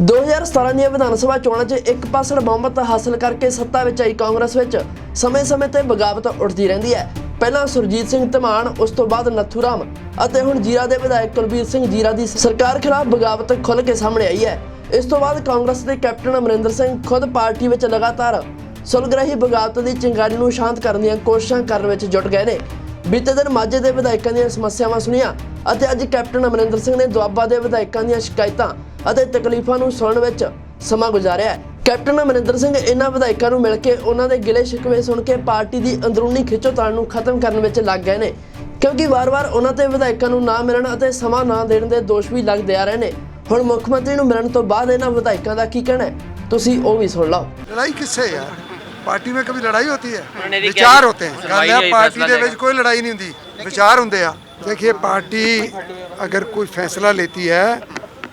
2017 ਦੀਆਂ ਵਿਧਾਨ ਸਭਾ ਚੋਣਾਂ 'ਚ ਇੱਕ ਪਾਸੜ ਬਹੁਮਤ ਹਾਸਲ ਕਰਕੇ ਸੱਤਾ ਵਿੱਚ ਆਈ ਕਾਂਗਰਸ ਵਿੱਚ, ਸਮੇਂ-ਸਮੇਂ ਤੇ ਬਗਾਵਤ ਉੱਠਦੀ ਰਹਿੰਦੀ ਹੈ। ਪਹਿਲਾਂ ਸੁਰਜੀਤ ਸਿੰਘ ਧਮਾਨ, ਉਸ ਤੋਂ ਬਾਅਦ ਨੱਥੂ ਰਾਮ ਅਤੇ ਹੁਣ ਜੀਰਾ ਦੇ ਵਿਧਾਇਕ ਕੁਲਬੀਰ ਸਿੰਘ ਜੀਰਾ ਦੀ ਸਰਕਾਰ ਖਿਲਾਫ ਬਗਾਵਤ ਖੁੱਲ੍ਹ ਕੇ ਸਾਹਮਣੇ ਆਈ ਹੈ। ਇਸ ਤੋਂ ਬਾਅਦ ਕਾਂਗਰਸ ਦੇ ਕੈਪਟਨ ਅਮਰਿੰਦਰ ਸਿੰਘ ਖੁਦ ਪਾਰਟੀ ਵਿੱਚ ਲਗਾਤਾਰ ਸੁਲਗ੍ਰਹੀ ਬਗਾਵਤ ਦੀ ਚਿੰਗਾਰੀ ਨੂੰ ਸ਼ਾਂਤ ਕਰਨ ਦੀਆਂ ਕੋਸ਼ਿਸ਼ਾਂ ਕਰਨ ਵਿੱਚ ਜੁਟ ਗਏ ਨੇ। ਬੀਤੇ ਦਿਨ ਮਾਝੇ ਦੇ ਵਿਧਾਇਕਾਂ ਦੀਆਂ ਸਮੱਸਿਆਵਾਂ ਸੁਣੀਆਂ ਅਤੇ ਅੱਜ ਕੈਪਟਨ ਅਮਰਿੰਦਰ ਸਿੰਘ ਨੇ ਦੁਆਬਾ ਦੇ ਵਿਧਾਇਕਾਂ ਦੀਆਂ ਸ਼ਿਕਾਇਤਾਂ ਅਤੇ ਤਕਲੀਫਾਂ ਨੂੰ ਸੁਣਨ ਵਿੱਚ ਸਮਾਂ ਗੁਜ਼ਾਰਿਆ ਹੈ ਕੈਪਟਨ ਅਮਰਿੰਦਰ ਸਿੰਘ ਇਹਨਾਂ ਵਿਧਾਇਕਾਂ ਨੂੰ ਮਿਲ ਕੇ ਉਹਨਾਂ ਦੇ ਗਿਲੇ ਸ਼ਿਕਵੇ ਸੁਣ ਕੇ ਪਾਰਟੀ ਦੀ ਅੰਦਰੂਨੀ ਖਿੱਚੋਤਾਣ ਨੂੰ ਖਤਮ ਕਰਨ ਵਿੱਚ ਲੱਗ ਗਏ ਨੇ ਕਿਉਂਕਿ ਵਾਰ-ਵਾਰ ਉਹਨਾਂ ਤੇ ਵਿਧਾਇਕਾਂ ਨੂੰ ਨਾ ਮਿਲਣ ਅਤੇ ਸਮਾਂ ਨਾ ਦੇਣ ਦੇ ਦੋਸ਼ ਵੀ ਲੱਗਦੇ ਆ ਰਹੇ ਨੇ ਹੁਣ ਮੁੱਖ ਮੰਤਰੀ ਨੂੰ ਮਿਲਣ ਤੋਂ ਬਾਅਦ ਇਹਨਾਂ ਵਿਧਾਇਕਾਂ ਦਾ ਕੀ ਕਹਿਣਾ ਹੈ ਤੁਸੀਂ ਉਹ ਵੀ ਸੁਣ ਲਓ लड़ाई किससे है यार ਪਾਰਟੀ में कभी लड़ाई होती है उन्होंने नहीं विचार कहा होते हैं सुनवाई ਗੱਲ ਹੈ होई, ਪਾਰਟੀ फैसला ਦੇ लेगा। ਵਿੱਚ ਕੋਈ ਲੜਾਈ ਨਹੀਂ ਹੁੰਦੀ ਵਿਚਾਰ ਹੁੰਦੇ ਆ देखिए पार्टी अगर कोई फैसला लेती है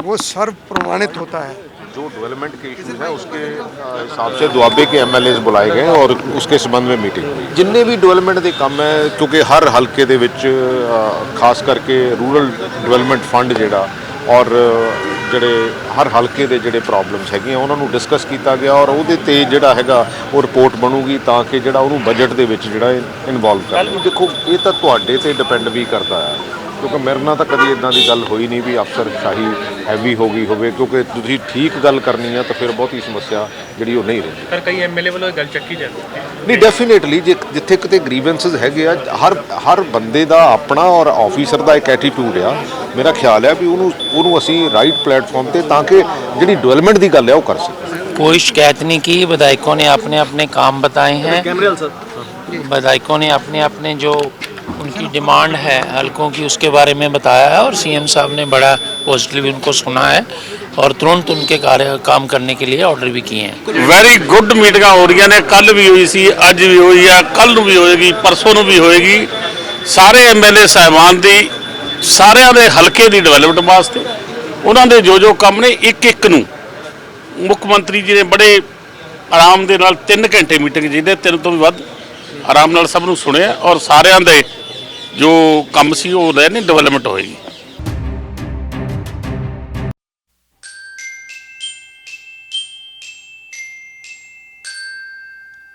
वो सर्व प्रमाणित होता है जो डेवलपमेंट के इश्यूज हैं उसके अ, हिसाब से दुआबे के एमएलएस बुलाए गए और उसके संबंध में मीटिंग हुई जितने भी डेवलपमेंट ਦੇ ਕੰਮ ਹੈ ਕਿਉਂਕਿ ਹਰ ਹਲਕੇ ਦੇ ਵਿੱਚ ਅ, ਖਾਸ ਕਰਕੇ ਰੂਰਲ ਡਿਵੈਲਪਮੈਂਟ ਫੰਡ ਜਿਹੜਾ ਔਰ ਅ, ਜਿਹੜੇ ਹਰ ਹਲਕੇ ਦੇ ਜਿਹੜੇ ਪ੍ਰੋਬਲਮਸ ਹੈਗੀਆਂ ਉਹਨਾਂ ਨੂੰ ਡਿਸਕਸ ਕੀਤਾ ਗਿਆ ਔਰ ਉਹਦੇ ਤੇ ਜਿਹੜਾ ਹੈਗਾ ਉਹ ਰਿਪੋਰਟ ਬਣੂਗੀ ਤਾਂ ਕਿ ਜਿਹੜਾ ਉਹਨੂੰ ਬਜਟ ਦੇ ਵਿੱਚ ਜਿਹੜਾ ਇਨਵੋਲਵ ਕਰ ਲਓ ਦੇਖੋ ਇਹ ਤਾਂ ਤੁਹਾਡੇ ਤੇ ਡਿਪੈਂਡ ਵੀ ਕਰਦਾ ਹੈ ਕਿਉਂਕਿ ਮੇਰੇ ਨਾਲ ਤਾਂ ਕਦੀ ਇਦਾਂ ਦੀ ਗੱਲ ਹੋਈ ਨਹੀਂ ਵੀ ਅਫਸਰ ਸ਼ਾਹੀ ਹੈਵੀ ਹੋ ਗਈ ਹੋਵੇ ਕਿਉਂਕਿ ਤੁਸੀਂ ਠੀਕ ਗੱਲ ਕਰਨੀ ਆ ਤਾਂ ਫਿਰ ਬਹੁਤੀ ਸਮੱਸਿਆ ਜਿਹੜੀ ਉਹ ਨਹੀਂ ਰਹਿੰਦੀ। ਪਰ ਕਈ ਐਮਐਲਏ ਵੱਲੋਂ ਇਹ ਗੱਲ ਚੱਕੀ ਜਾਂਦੀ ਨਹੀਂ ਡੈਫੀਨੇਟਲੀ ਜਿੱਥੇ ਕਿਤੇ ਗ੍ਰੀਵੈਂਸਸ ਹੈਗੇ ਆ ਹਰ ਹਰ ਬੰਦੇ ਦਾ ਆਪਣਾ ਔਰ ਆਫੀਸਰ ਦਾ ਇੱਕ ਐਟੀਟਿਊਡ ਆ। ਮੇਰਾ ਖਿਆਲ ਹੈ ਵੀ ਉਹਨੂੰ ਉਹਨੂੰ ਅਸੀਂ ਰਾਈਟ ਪਲੇਟਫਾਰਮ ਤੇ ਤਾਂ ਕਿ ਜਿਹੜੀ ਡਿਵੈਲਪਮੈਂਟ ਦੀ ਗੱਲ ਹੈ ਉਹ ਕਰ ਸਕੀਏ कोई शिकायत नहीं की विधायकों ने अपने अपने काम बताए हैं विधायकों ने अपने अपने जो उनकी डिमांड है हलकों की उसके बारे में बताया है और सीएम साहब ने बड़ा पॉजिटिव उनको सुना है और तुरंत उनके कार्य काम करने के लिए ऑर्डर भी किए हैं ਵੈਰੀ ਗੁੱਡ ਮੀਟਿੰਗਾਂ ਹੋ ਰਹੀਆਂ ਨੇ ਕੱਲ ਵੀ ਹੋਈ ਸੀ ਅੱਜ ਵੀ ਹੋਈ ਆ ਕੱਲ ਨੂੰ ਵੀ ਹੋਏਗੀ ਪਰਸੋਂ ਨੂੰ ਵੀ ਹੋਏਗੀ ਸਾਰੇ ਐਮਐਲਏ ਸਾਹਿਬਾਨ ਦੀ ਸਾਰਿਆਂ ਦੇ ਹਲਕੇ ਦੀ ਡਿਵੈਲਪਮੈਂਟ ਵਾਸਤੇ ਉਹਨਾਂ ਦੇ ਜੋ ਜੋ ਕੰਮ ਨੇ, ਇੱਕ ਇੱਕ ਨੂੰ। ਮੁੱਖ ਮੰਤਰੀ ਜੀ ਨੇ ਬੜੇ ਆਰਾਮ ਦੇ ਨਾਲ 3 ਘੰਟੇ ਮੀਟਿੰਗ ਜਿਹਦੇ ਤਿੰਨ ਤੋਂ ਵੀ ਵੱਧ ਆਰਾਮ ਨਾਲ ਸਭ ਨੂੰ ਸੁਣਿਆ ਔਰ ਸਾਰਿਆਂ ਦੇ ਜੋ ਕੰਮ ਸੀ ਉਹ ਲੈ ਨੇ ਡਿਵੈਲਪਮੈਂਟ ਹੋਏਗੀ